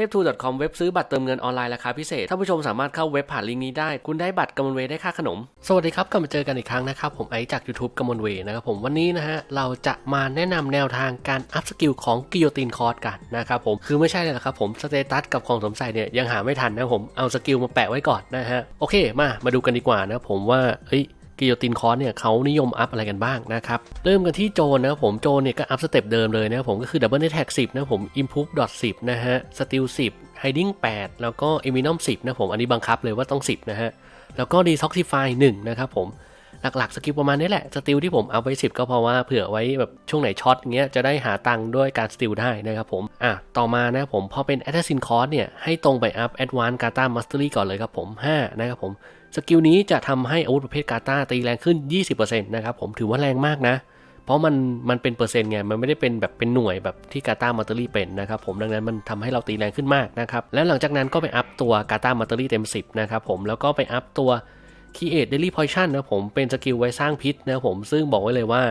ทพทู .com เว็บซื้อบัตรเติมเงินออนไลน์ราคาพิเศษท่านผู้ชมสามารถเข้าเว็บผ่านลิงก์นี้ได้ คุณได้บัตรกำมลเวได้ค่าขนม สวัสดีครับกลับมาเจอกันอีกครั้งนะครับ ผมไอซ์จาก YouTube กำมลเวนะครับผมวันนี้นะฮะเราจะมาแนะนำแนวทางการอัพสกิลของกิโยตินคอร์สกันนะครับผมคือไม่ใช่เลยนะครับผมสเตตัสกับของสมใส่เนี่ยยังหาไม่ทันนะผมเอาสกิลมาแปะไว้ก่อนนะฮะโอเคมามาดูกันดีกว่านะผมว่าเฮ้ย กิโยตินคอร์สเนี่ยเขานิยมอัพอะไรกันบ้างนะครับเริ่มกันที่โจนนะผมโจนเนี่ยก็อัพสเต็ปเดิมเลยนะผมก็คือ Double Attack 10นะผม Improve dot 10นะฮะ Steel 10 Hiding 8แล้วก็ Eminum 10นะผมอันนี้บังคับเลยว่าต้อง10นะฮะแล้วก็ Detoxify 1นะครับผมหลักๆสกิลประมาณนี้แหละสติลที่ผมเอาไว้10 ก็เพราะว่าเผื่อไว้แบบช่วงไหนช็อตเงี้ยจะได้หาตังค์ด้วยการสติลได้นะครับผมอะต่อมานะผมพอเป็น Assassin Cost เนี่ยให้ตรงไปอัพ Advanced Gata Mastery ก่อนเลยครับผม 5 นะครับผม สกิลนี้จะทำให้อาวุธประเภทกาตาตีแรงขึ้น 20%นะครับผมถือว่าแรงมากนะ เพราะมันมันเป็นเปอร์เซ็นต์ไง มันไม่ได้เป็นแบบเป็นหน่วยแบบที่กาตามาตอรี่เป็นนะครับผมดังนั้นมันทำให้เราตีแรงขึ้นมากนะครับ แล้วหลังจากนั้นก็ไปอัพตัวกาตามาตอรี่เต็ม 10 นะครับผมแล้วก็ไปอัพตัว Create Daily Poison นะผมเป็นสกิลไว้สร้างพิษนะผมซึ่งบอกไว้เลยว่า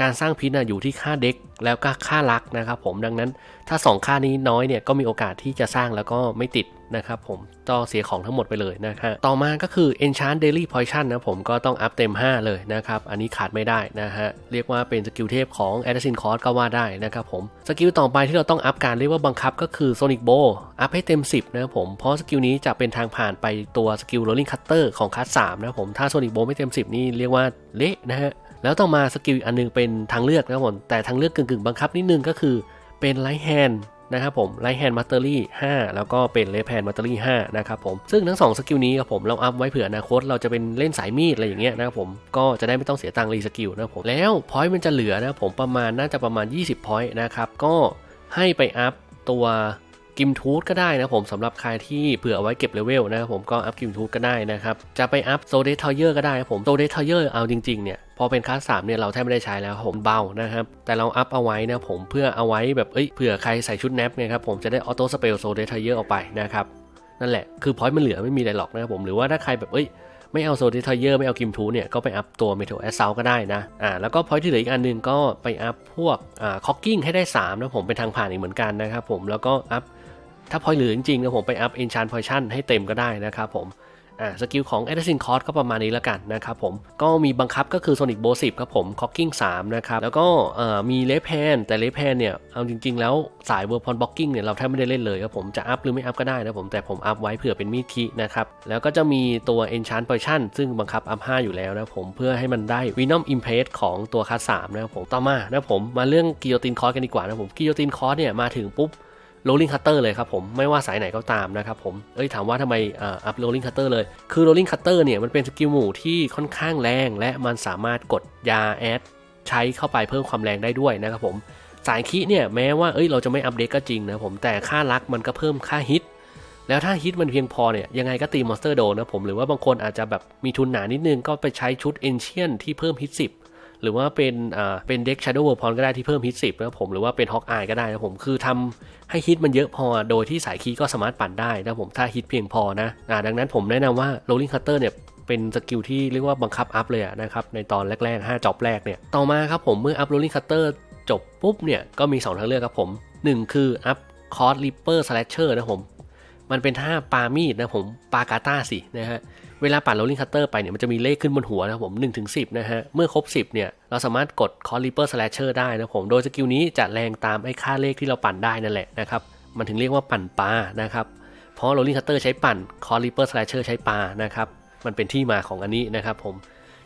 การสร้างพิษนะอยู่ที่ค่าเด็กแล้วก็ค่ารักนะครับผมดังนั้นถ้า 2 ค่านี้น้อยเนี่ยก็มีโอกาสที่จะสร้างแล้วก็ไม่ติด นะครับผมก็เสียของทั้งหมดไปเลยนะครับต่อมาก็คือ Enchant Daily Potion นะผมก็ต้องอัพเต็ม 5 เลยนะครับ อันนี้ขาดไม่ได้นะฮะ เรียกว่าเป็นสกิลเทพของ Assassin Cost ก็ว่าได้นะครับผม สกิลต่อไปที่เราต้องอัพการเรียกว่าบังคับก็คือ Sonic Bow อัพให้เต็ม 10 นะครับผม เพราะสกิลนี้จะเป็นทางผ่านไปตัวสกิล Rolling Cutter ของคัส3นะผมถ้า Sonic Bow ไม่เต็ม 10 นี่เรียกว่าเละนะฮะแล้วต่อมาสกิลอีกอันนึงเป็นทางเลือกนะครับผมแต่ทางเลือกกึ่งๆบังคับนิดนึงก็คือเป็นไลท์แฮนด์ นะครับผมไลท์แฮนด์มัตเตอรี่5แล้วก็เป็นเลฟแฮนด์มัตเตอรี่5นะครับผมซึ่งทั้ง 2 สกิลนี้ครับผมเราอัพไว้เผื่ออนาคตเราจะเป็นเล่นสายมีดอะไรอย่างเงี้ยนะครับผมก็จะได้ไม่ต้องเสียตังค์รีสกิลนะครับผมแล้วพอยต์มันจะเหลือนะครับผมประมาณน่าจะประมาณ 20พอยต์นะครับก็ให้ไปอัพตัว กิมทูธก็ได้นะผมสำหรับใครที่เผื่อเอาไว้เก็บเลเวลนะครับผมก็อัพกิมทูธก็ได้นะครับ จะไปอัพโซเดทเยอร์ก็ได้ครับผมโซเดทเยอร์เอาจริงๆเนี่ยพอเป็นคลาสสามเนี่ยเราแทบไม่ได้ใช้แล้วผมเบานะครับ แต่เราอัพเอาไว้นะผมเพื่อเอาไว้แบบเอ้ยเผื่อใครใส่ชุดแนปเนี่ยครับผมจะได้ออโต้สเปลโซเดทเยอร์ออกไปนะครับนั่นแหละคือพอยต์มันเหลือไม่มีอะไรหรอกนะครับผมหรือว่าถ้าใครแบบเอ้ยไม่เอาโซดิทเยอร์ไม่เอากิมทูเนี่ยก็ไปอัพตัวเมทัลแอสเซลก็ได้นะอ่าแล้วก็พอยที่เหลืออีกอันนึงก็ไปอัพพวกอ่าคอกกิ้งให้ได้3นะผมเป็นทางผ่านอีกเหมือนกันนะครับผมแล้วก็อัพ ถ้าพอยเหลือจริงๆนะผมไปอัพเอนชานพอยชั่นให้เต็มก็ได้นะครับผมอ่าสกิลของ a d d i n Cost ก็ประมาณนี้แล้วกันนะครับผมก็มีบังคับก็คือ Sonic Bow 10ครับผม Cocking 3นะครับแล้วก็เอ่อมีเลฟแ a นแต่เลฟแ a นเนี่ย เอาจริง ๆ แล้วสายเวอร์พอนบ็อกกิ้งเนี่ย เราแทบไม่ได้เล่นเลยครับผมจะอัพหรือไม่อัพก็ได้นะผม แต่ผมอัพไว้เผื่อเป็นมีดคีนะครับ แล้วก็จะมีตัว Enchant Potion ซึ่งบังคับอัพ 5 อยู่แล้วนะผมเพื่อให้มันได้ Venom Impress ของตัวคัส3นะครับผมต่อมานะผมมาเรื่องกิโยตินคอร์กันดีกว่านะผมกิโยตินคอร์เนี่ยมาถึงปุ๊บ rolling cutter เลยครับผมไม่ว่าสายไหนก็ตามนะครับผมเอ้ยถามว่าทำไมอัพ rolling cutter เลย คือ rolling cutter เนี่ยมันเป็นสกิลหมู่ที่ค่อนข้างแรง และมันสามารถกดยาแอดใช้เข้าไปเพิ่มความแรงได้ด้วยนะครับผมสายคิเนี่ยแม้ว่าเอ้ยเราจะไม่อัปเดตก็จริงนะผมแต่ค่ารักมันก็เพิ่มค่าฮิตแล้วถ้าฮิตมันเพียงพอเนี่ยยังไงก็ตีมอนสเตอร์โดนนะผมหรือว่าบางคนอาจจะแบบมีทุนหนานิดนึงก็ไปใช้ชุดเอนเชียนที่เพิ่มฮิต10 หรือว่าเป็นอ่าเป็นเด็ก Shadow w o r p o n ก็ได้ที่เพิ่มฮิต10นะผมหรือว่าเป็น Hawk Eye ก็ได้นะผมคือทำให้ฮิตมันเยอะพอโดยที่สายคีย์ก็สามารถปั่นได้นะผมถ้าฮิตเพียงพอนะอ่าดังนั้นผมแนะนำว่า Rolling Cutter เนี่ยเป็นสกิลที่เรียกว่าบังคับอัพเลยนะครับในตอนแรกๆ5จอบแรกเนี่ยต่อมาครับผมเมื่ออัพ Rolling Cutter จบปุ๊บเนี่ยก็มี 2 ทางเลือกครับผม 1 คืออัพ Card Reaper Slasher นะผม มันเป็นท่าปามีดนะผมปากาต้าสินะฮะ เวลาปั่นโรลลิงคัตเตอร์ไปเนี่ยมันจะมีเลขขึ้นบนหัวนะผม1ถึง10นะฮะ เมื่อครบ 10เนี่ยเราสามารถกดคอร์ริเปอร์สแลชเชอร์ได้นะผม โดยสกิลนี้จะแรงตามไอ้ค่าเลขที่เราปั่นได้นั่นแหละนะครับ มันถึงเรียกว่าปั่นปลานะครับ เพราะโรลลิงคัตเตอร์ใช้ปั่นคอร์ริเปอร์สแลชเชอร์ใช้ปลานะครับ มันเป็นที่มาของอันนี้นะครับผม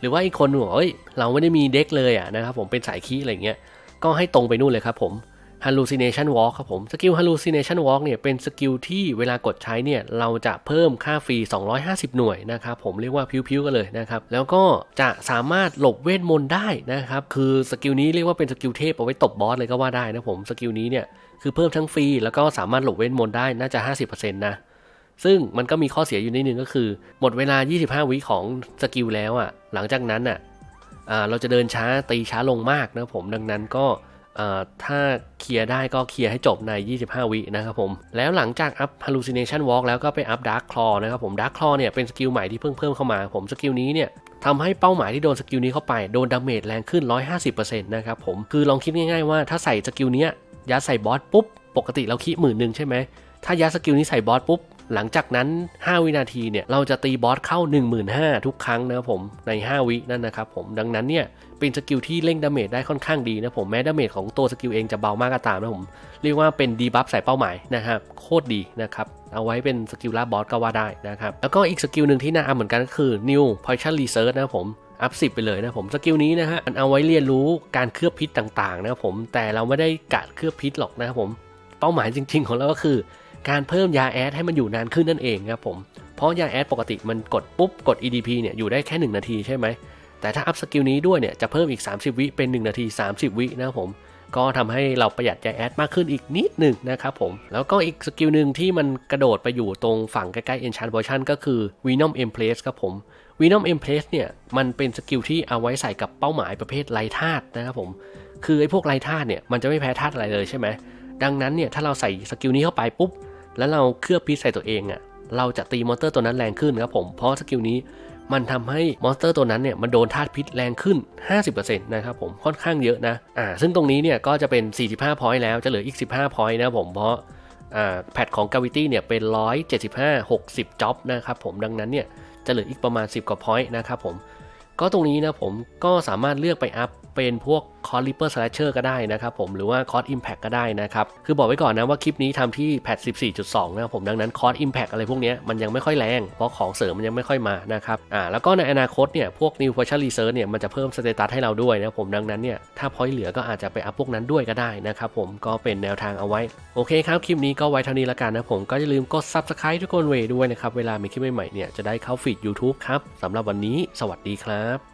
หรือว่าอีกคนหนึ่งบอกเอ้ยเราไม่ได้มีเด็กเลยอะนะครับผมเป็นสายคีอะไรเงี้ย ก็ให้ตรงไปนู่นเลยครับผม hallucination walk ครับผม สกิล hallucination walk เนี่ยเป็นสกิลที่เวลากดใช้เนี่ยเราจะเพิ่มค่าฟรี 250 หน่วยนะครับผมเรียกว่าพิ้วๆกันเลยนะครับ แล้วก็จะสามารถหลบเวทมนต์ได้นะครับ คือสกิลนี้เรียกว่าเป็นสกิลเทพเอาไว้ตบบอสเลยก็ว่าได้นะผม สกิลนี้เนี่ยคือเพิ่มทั้งฟรีแล้วก็สามารถหลบเวทมนต์ได้น่าจะ 50%นะซึ่งมันก็มีข้อเสียอยู่นิดนึงก็คือ หมดเวลา 25 วิของสกิลแล้วอะหลังจากนั้นอะเราจะเดินช้าตีช้าลงมากนะผมดังนั้นก็ ถ้าเคลียร์ได้ก็เคลียร์ให้จบใน 25 วินะครับผม แล้วหลังจากอัพ hallucination walk แล้วก็ไปอัพ dark claw นะครับผม dark claw เนี่ยเป็นสกิลใหม่ที่เพิ่งเพิ่มเข้ามา ผมสกิลนี้เนี่ยทำให้เป้าหมายที่โดนสกิลนี้เข้าไปโดนดาเมจแรงขึ้น 150%นะครับผม คือลองคิดง่ายๆว่าถ้าใส่สกิลนี้ยัดใส่บอสปุ๊บ ปกติเราคิดหมื่นหนึ่งใช่ไหม ถ้ายัดสกิลนี้ใส่บอสปุ๊บ หลังจากนั้น 5 วินาทีเนี่ยเราจะตีบอสเข้า 15,000 ทุกครั้งนะครับผมใน 5 วินั่นนะครับผมดังนั้นเนี่ยเป็นสกิลที่เร่งดาเมจได้ค่อนข้างดีนะผมแม้ดาเมจของตัวสกิลเองจะเบามากก็ตามนะผมเรียกว่าเป็นดีบัฟใส่เป้าหมายนะครับโคตรดีนะครับเอาไว้เป็นสกิลล่าบอสก็ว่าได้นะครับแล้วก็อีกสกิลหนึ่งที่น่าอัพเหมือนกันก็คือ New Poison Research นะครับผมอัพสิไปเลยนะผมสกิลนี้นะฮะมันเอาไว้เรียนรู้การเคลือบพิษต่างๆนะครับผมแต่เราไม่ได้กะเคลือบพิษหรอกนะครับผมเป้าหมายจริง ๆ ของเราก็คือ การเพิ่มยาแอดให้มันอยู่นานขึ้นนั่นเองครับผม เพราะยาแอดปกติมันกดปุ๊บกด EDP เนี่ยอยู่ได้แค่ 1 นาทีใช่ไหม แต่ถ้าอัพสกิลนี้ด้วยเนี่ยจะเพิ่มอีก 30 วิเป็น 1 นาที 30 วินะครับผม ก็ทำให้เราประหยัดยาแอดมากขึ้นอีกนิดหนึ่งนะครับผม แล้วก็อีกสกิลหนึ่งที่มันกระโดดไปอยู่ตรงฝั่งใกล้ๆ Enchant Potion ก็คือ Venom Empress ครับผม Venom Empress เนี่ยมันเป็นสกิลที่เอาไว้ใส่กับเป้าหมายประเภทไร้ธาตุนะครับผม คือไอ้พวกไร้ธาตุเนี่ยมันจะไม่แพ้ธาตุอะไรเลยใช่ไหมดังนั้นเนี่ยถ้าเราใส่สกิลนี้เข้าไปปุ๊บ แล้วเราเคลือบพิษใส่ตัวเองอะ่ะ เราจะตีมอนสเตอร์ตัวนั้นแรงขึ้นครับผม เพราะสกิลนี้มันทำให้มอนสเตอร์ตัวนั้นเนี่ยมันโดนธาตุพิษแรงขึ้น 50%นะครับผมค่อนข้างเยอะนะ อ่า ซึ่งตรงนี้เนี่ยก็จะเป็น 45 พอยต์แล้วจะเหลืออีก 15 พอยต์นะครับผมเพราะอ่าแพทของ Gravity เนี่ยเป็น 175 60จ็อบนะครับผมดังนั้นเนี่ยจะเหลืออีกประมาณ 10 กว่าพอยต์นะครับผมก็ตรงนี้นะผมก็สามารถเลือกไปอัพ เป็นพวกคอร์ริปเปอร์สแลชเชอร์ก็ได้นะครับผมหรือว่าคอร์อิมแพคก็ได้นะครับ คือบอกไว้ก่อนนะว่าคลิปนี้ทำที่แพท14.2 นะครับผมดังนั้นคอร์อิมแพคอะไรพวกนี้มันยังไม่ค่อยแรง เพราะของเสริมมันยังไม่ค่อยมานะครับอ่าแล้วก็ในอนาคตเนี่ยพวก New Potion Research เนี่ยมันจะเพิ่มสเตตัสให้เราด้วยนะผมดังนั้นเนี่ยถ้าพอยเหลือก็อาจจะไปอัพพวกนั้นด้วยก็ได้นะครับผมก็เป็นแนวทางเอาไว้ โอเคครับคลิปนี้ก็ไว้เท่านี้ละกันนะผมก็อย่าลืมกด Subscribe ทุกคนเวด้วยนะครับเวลามีคลิปใหม่ๆเนี่ยจะได้เข้าฟีด YouTube ครับสำหรับวันนี้ สวัสดีครับ